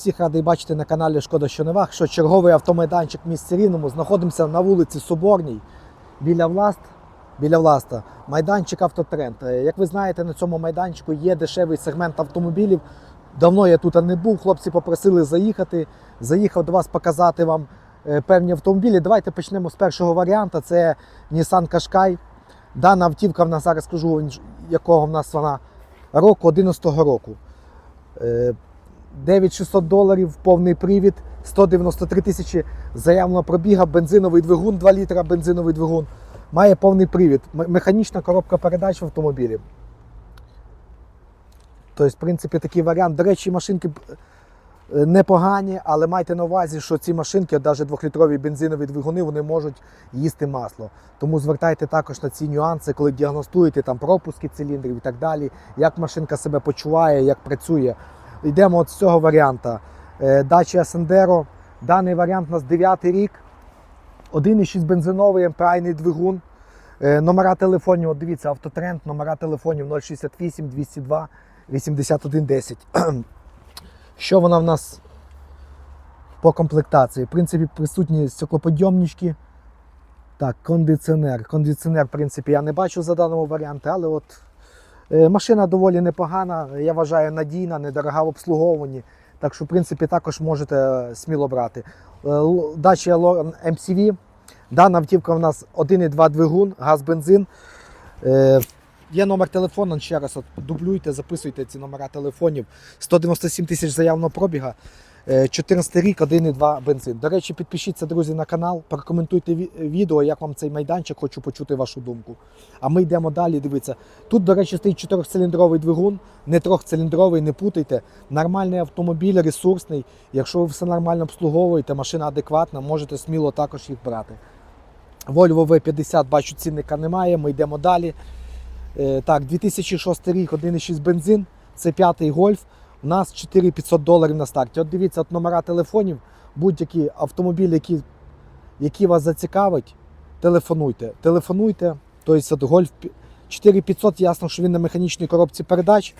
Всіх радий бачити на каналі Шкода що не вах, що черговий автомайданчик в місті Рівному. Знаходимося на вулиці Соборній біля власт. Біля власта майданчик Автотренд. Е, Як ви знаєте, на цьому майданчику є дешевий сегмент автомобілів. Давно я тут не був. Хлопці попросили заїхати. Заїхав до вас показати вам е, певні автомобілі. Давайте почнемо з першого варіанта. Це Nissan Qashqai. Дана автівка в нас зараз скажу, якого в нас вона року, 11-го року. Е, 9600 доларів, повний привід, 193 тисячі заявленого пробіга, бензиновий двигун, 2 літра бензиновий двигун. Має повний привід. Механічна коробка передач в автомобілі. Тобто, в принципі, такий варіант. До речі, машинки е, непогані, але майте на увазі, що ці машинки, навіть двохлітрові бензинові двигуни, вони можуть їсти масло. Тому звертайте також на ці нюанси, коли діагностуєте там пропуски циліндрів і так далі, як машинка себе почуває, як працює. Йдемо от з цього варіанта. Е, Dacia Sandero. Даний варіант у нас 9 рік. 1,6 бензиновий МПАйний двигун. Е, Номера телефонів, от дивіться, автотренд, номера телефонів 068 202 81 10. Що вона в нас по комплектації? В принципі, присутні стеклоподйомнички. Так, кондиціонер. Кондиціонер, в принципі, я не бачу за даному варіанті, але от е, машина доволі непогана, я вважаю, надійна, недорога в обслуговуванні. Так що, в принципі, також можете е, сміло брати. Е, Л- MCV. Дана автівка у нас 1,2 двигун, газ, бензин. Е, Є номер телефону, ще раз от, дублюйте, записуйте ці номера телефонів. 197 тисяч заявного пробіга. Е, 14 рік, 1,2 бензин. До речі, підпишіться, друзі, на канал, прокоментуйте відео, як вам цей майданчик, хочу почути вашу думку. А ми йдемо далі. Дивіться. Тут, до речі, стоїть 4-циліндровий двигун, не трьохциліндровий, не путайте. Нормальний автомобіль, ресурсний. Якщо ви все нормально обслуговуєте, машина адекватна, можете сміло також їх брати. Volvo V50, бачу, цінника немає, ми йдемо далі. Е, так, 2006 рік, 1,6 бензин, це п'ятий гольф. У нас 4500 доларів на старті. От дивіться, от номера телефонів, будь-які автомобілі, які, які вас зацікавить, телефонуйте. Телефонуйте. Тобто гольф 4500, ясно, що він на механічній коробці передач.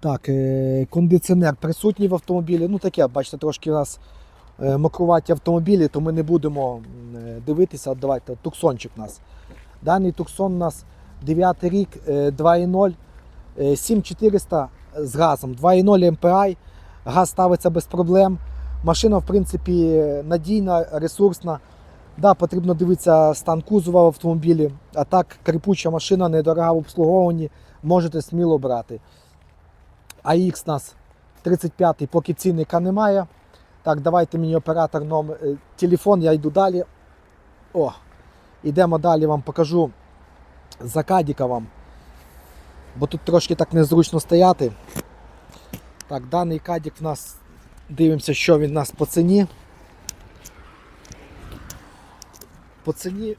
Так, е, кондиціонер присутній в автомобілі. Ну таке, бачите, трошки у нас е, мокруваті автомобілі, то ми не будемо е, дивитися. Давайте, туксончик у нас. Даний туксон у нас 9 рік, е, 2.0, е, 7400 з газом, 2.0 MPI, газ ставиться без проблем. Машина, в принципі, надійна, ресурсна. Да, потрібно дивитися стан кузова в автомобілі. А так, кріпуча машина, недорога в обслуговуванні, можете сміло брати. AX нас 35-й, поки цінника немає. Так, давайте мені оператор номер, телефон, я йду далі. О, Ідемо далі, вам покажу закадіка вам. Бо тут трошки так незручно стояти. Так, даний кадік в нас дивимося, що він у нас по ціні. По ціні.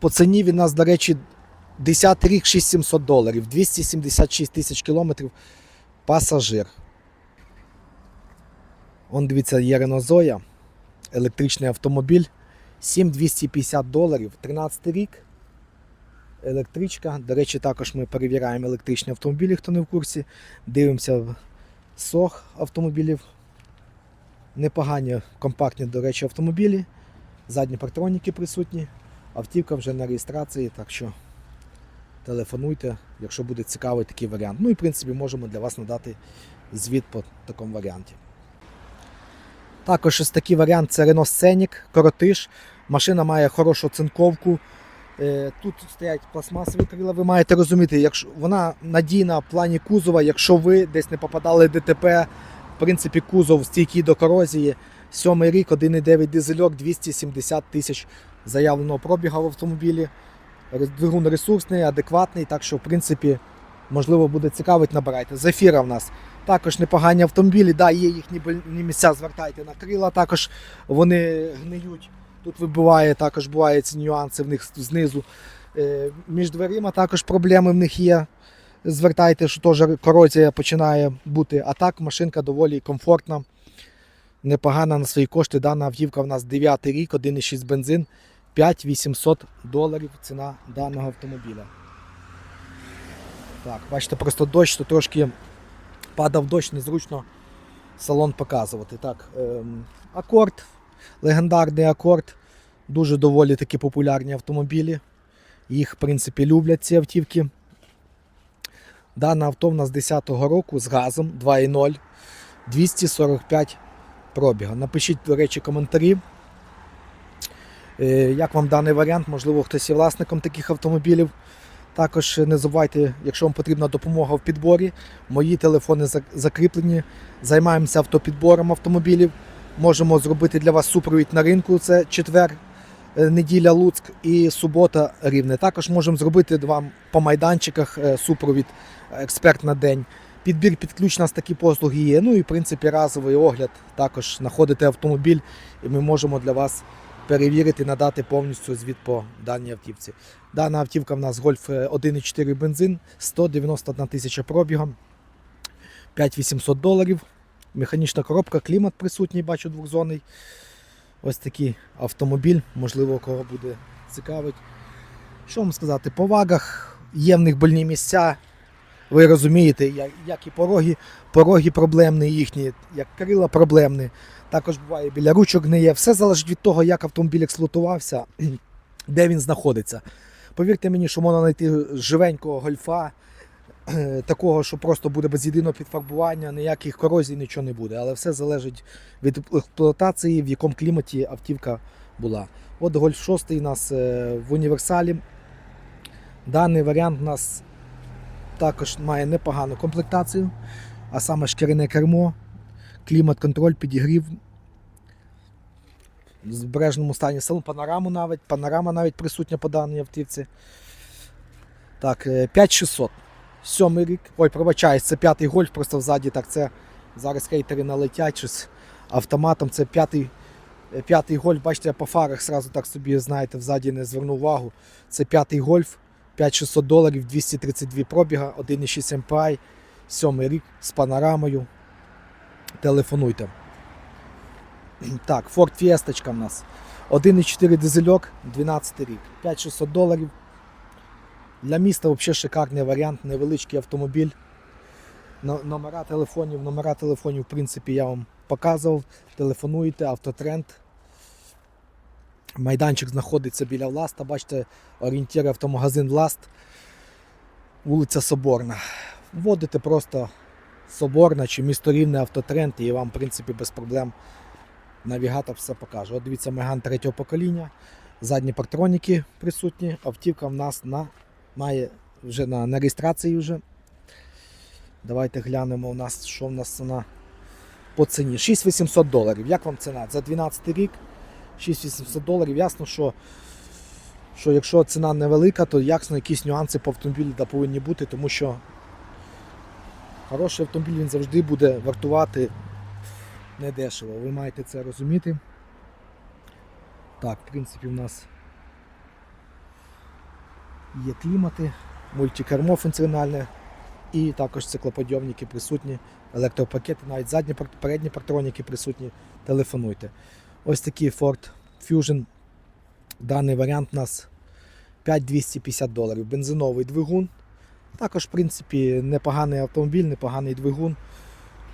По ціні він у нас, до речі, 10 рік 6700 доларів, 276 тисяч кілометрів пасажир. Он дивіться, є Renault Zoe, електричний автомобіль. 7250 доларів, 13 рік. Електричка. До речі, також ми перевіряємо електричні автомобілі, хто не в курсі. Дивимося в сох автомобілів. Непогані, компактні, до речі, автомобілі. Задні партроніки присутні. Автівка вже на реєстрації, так що телефонуйте, якщо буде цікавий такий варіант. Ну і в принципі можемо для вас надати звіт по такому варіанті. Також ось такий варіант це Renault Scenic, коротиш. Машина має хорошу оцинковку. Е, Тут стоять пластмасові крила, ви маєте розуміти, якщо вона надійна в плані кузова, якщо ви десь не попадали в ДТП, в принципі, кузов стійкий до корозії. Сьомий рік, 1,9 дизельок, 270 тисяч заявленого пробіга в автомобілі. Двигун ресурсний, адекватний, так що, в принципі, можливо, буде цікавить, набирайте. Зефіра в нас також непогані автомобілі, да, є їхні місця, звертайте на крила, також вони гниють. Тут вибиває, також бувають ці нюанси в них знизу. Е, Між дверима також проблеми в них є. Звертайте, що теж корозія починає бути. А так машинка доволі комфортна, непогана на свої кошти. Дана автівка в нас 9 рік, 1,6 бензин, 5800 доларів ціна даного автомобіля. Так, бачите, просто дощ, то трошки Падав дощ, незручно салон показувати. Так, ем, акорд, легендарний акорд. Дуже доволі такі популярні автомобілі. Їх, в принципі, люблять ці автівки. Дане авто в нас 10-го року з газом 2.0, 245 пробіга. Напишіть, до речі, коментарі. Е, Як вам даний варіант? Можливо, хтось є власником таких автомобілів. Також не забувайте, якщо вам потрібна допомога в підборі, мої телефони закріплені. Займаємося автопідбором автомобілів. Можемо зробити для вас супровід на ринку. Це четвер, е, неділя Луцьк і субота рівне. Також можемо зробити вам по майданчиках е, супровід е, експерт на день. Підбір під ключ у нас такі послуги є. Ну і в принципі разовий огляд. Також знаходите автомобіль, і ми можемо для вас перевірити, надати повністю звіт по даній автівці. Дана автівка в нас е, 1,4 бензин, 191 тисяча пробігом, 5800 доларів. Механічна коробка, клімат присутній, бачу двохзонний. Ось такий автомобіль, можливо, кого буде цікавить. Що вам сказати, по вагах є в них больні місця. Ви розумієте, як, і пороги, пороги проблемні їхні, як крила проблемні. Також буває біля ручок гниє. Все залежить від того, як автомобіль експлуатувався, де він знаходиться. Повірте мені, що можна знайти живенького гольфа, такого, що просто буде без єдиного підфарбування, ніяких корозій, нічого не буде. Але все залежить від експлуатації, в якому кліматі автівка була. От Гольф 6 у нас е, в універсалі. Даний варіант у нас також має непогану комплектацію, а саме шкіряне кермо, клімат-контроль, підігрів. В збережному стані салон, панораму навіть, панорама навіть присутня по даній автівці. Так, е, 5600. Сьомий рік. Ой, пробачаюсь, це п'ятий гольф, просто взаді так це зараз хейтери налетять щось автоматом. Це п'ятий, е, п'ятий гольф. Бачите, я по фарах сразу так собі, знаєте, взаді не звернув увагу. Це п'ятий гольф, 5600 доларів, 232 пробіга, 1,6 MPI, сьомий рік з панорамою. Телефонуйте. Так, Ford Fiesta в нас. 1,4 дизельок, 12 рік. 5600 доларів. Для міста взагалі шикарний варіант, невеличкий автомобіль. Номера телефонів, номера телефонів, в принципі, я вам показував. Телефонуєте, автотренд. Майданчик знаходиться біля Власта. Бачите, орієнтір автомагазин Власт. Вулиця Соборна. Вводите просто Соборна чи місто Рівне автотренд, і вам, в принципі, без проблем навігатор все покаже. От дивіться, Меган третього покоління. Задні партроніки присутні. Автівка в нас на, має вже на, на реєстрації. вже. Давайте глянемо, у нас, що в нас ціна по ціні. 6800 доларів. Як вам ціна? За 12 рік 6800 доларів. Ясно, що, що якщо ціна невелика, то ясно якісь нюанси по автомобілі да, повинні бути, тому що хороший автомобіль він завжди буде вартувати недешево. Ви маєте це розуміти. Так, в принципі, в нас є клімати, мультикермо функціональне і також циклоподйомники присутні, електропакети, навіть задні передні партроніки присутні. Телефонуйте. Ось такий Ford Fusion. Даний варіант у нас 5250 доларів. Бензиновий двигун. Також, в принципі, непоганий автомобіль, непоганий двигун.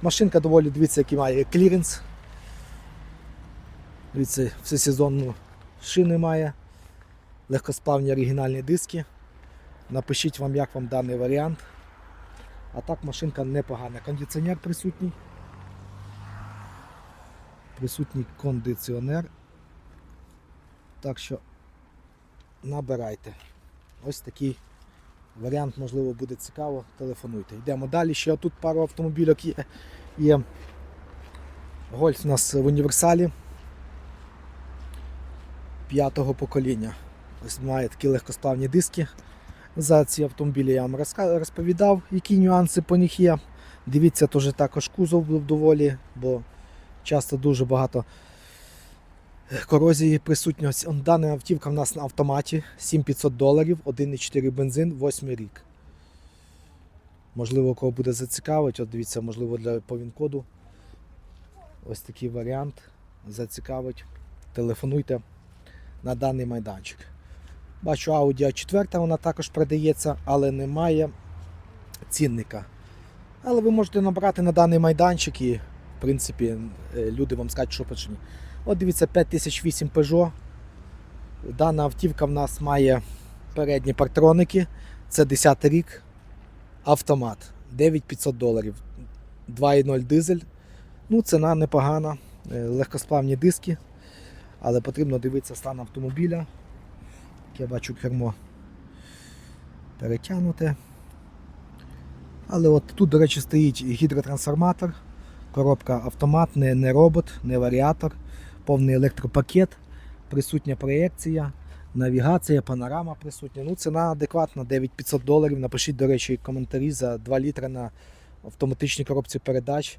Машинка доволі, дивіться, який має кліренс. Дивіться, всесезонну шини має. Легкосплавні оригінальні диски. Напишіть вам, як вам даний варіант. А так машинка непогана. Кондиціонер присутній. Присутній кондиціонер. Так що набирайте. Ось такий варіант, можливо, буде цікаво. Телефонуйте. Йдемо далі. Ще тут пару автомобільок є. є. Гольф у нас в універсалі п'ятого покоління. Ось має такі легкосплавні диски. За ці автомобілі я вам розповідав, які нюанси по них є. Дивіться, теж також кузов був доволі, бо часто дуже багато корозії присутньо. Дана автівка в нас на автоматі 7500 доларів, 1,4 бензин, 8 рік. Можливо, кого буде зацікавить, от дивіться, можливо, для по він-коду. Ось такий варіант зацікавить. Телефонуйте на даний майданчик. Бачу Audi A4, вона також продається, але немає цінника. Але ви можете набрати на даний майданчик і, в принципі, е, люди вам скажуть, що почні. От дивіться, 5008 Peugeot. Дана автівка в нас має передні партроники. Це 10 рік. Автомат. 9500 доларів. 2,0 дизель. Ну, ціна непогана. Е, Легкосплавні диски. Але потрібно дивитися стан автомобіля. Я бачу кермо перетягнуте. Але от тут, до речі, стоїть гідротрансформатор, коробка автомат, не, робот, не варіатор, повний електропакет, присутня проєкція, навігація, панорама присутня. Ну, ціна адекватна, 9500 доларів. Напишіть, до речі, коментарі за 2 літри на автоматичній коробці передач.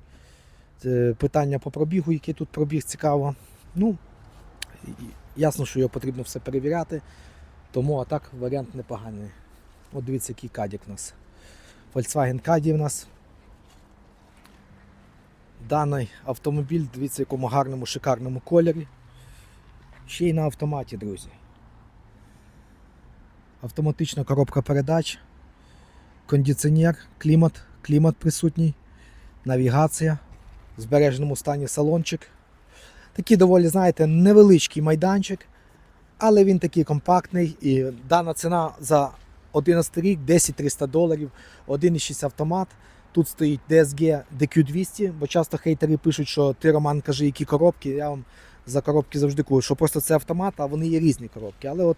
Питання по пробігу, який тут пробіг цікаво. Ну, ясно, що його потрібно все перевіряти. Тому а так варіант непоганий. От дивіться, який кадік у нас. Volkswagen Caddy в нас. Даний автомобіль, дивіться, в якому гарному, шикарному кольорі. Ще й на автоматі, друзі. Автоматична коробка передач, кондиціонер, клімат, клімат присутній, навігація, в збереженому стані салончик. Такий доволі, знаєте, невеличкий майданчик, але він такий компактний. І дана ціна за 11 рік 10 300 доларів, 1,6 автомат. Тут стоїть DSG DQ200, бо часто хейтери пишуть, що ти, Роман, кажи, які коробки. Я вам за коробки завжди кажу, що просто це автомат, а вони є різні коробки. Але от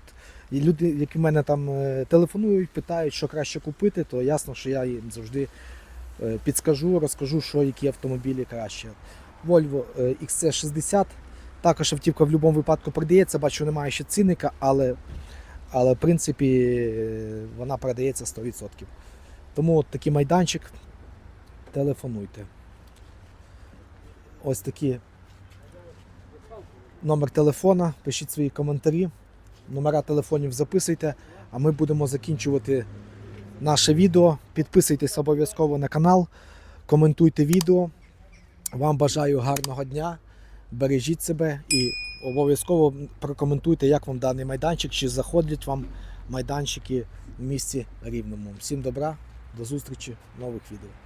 люди, які мене там е, телефонують, питають, що краще купити, то ясно, що я їм завжди е, підскажу, розкажу, що які автомобілі краще. Volvo е, XC60. Також автівка в будь-якому випадку продається. Бачу, немає ще цінника, але, але в принципі вона продається 100%. Тому от такий майданчик. Телефонуйте. Ось такі номер телефона, пишіть свої коментарі, номера телефонів записуйте, а ми будемо закінчувати наше відео. Підписуйтесь обов'язково на канал, коментуйте відео. Вам бажаю гарного дня, бережіть себе і обов'язково прокоментуйте, як вам даний майданчик, чи заходять вам майданчики в місті Рівному. Всім добра, до зустрічі в нових відео.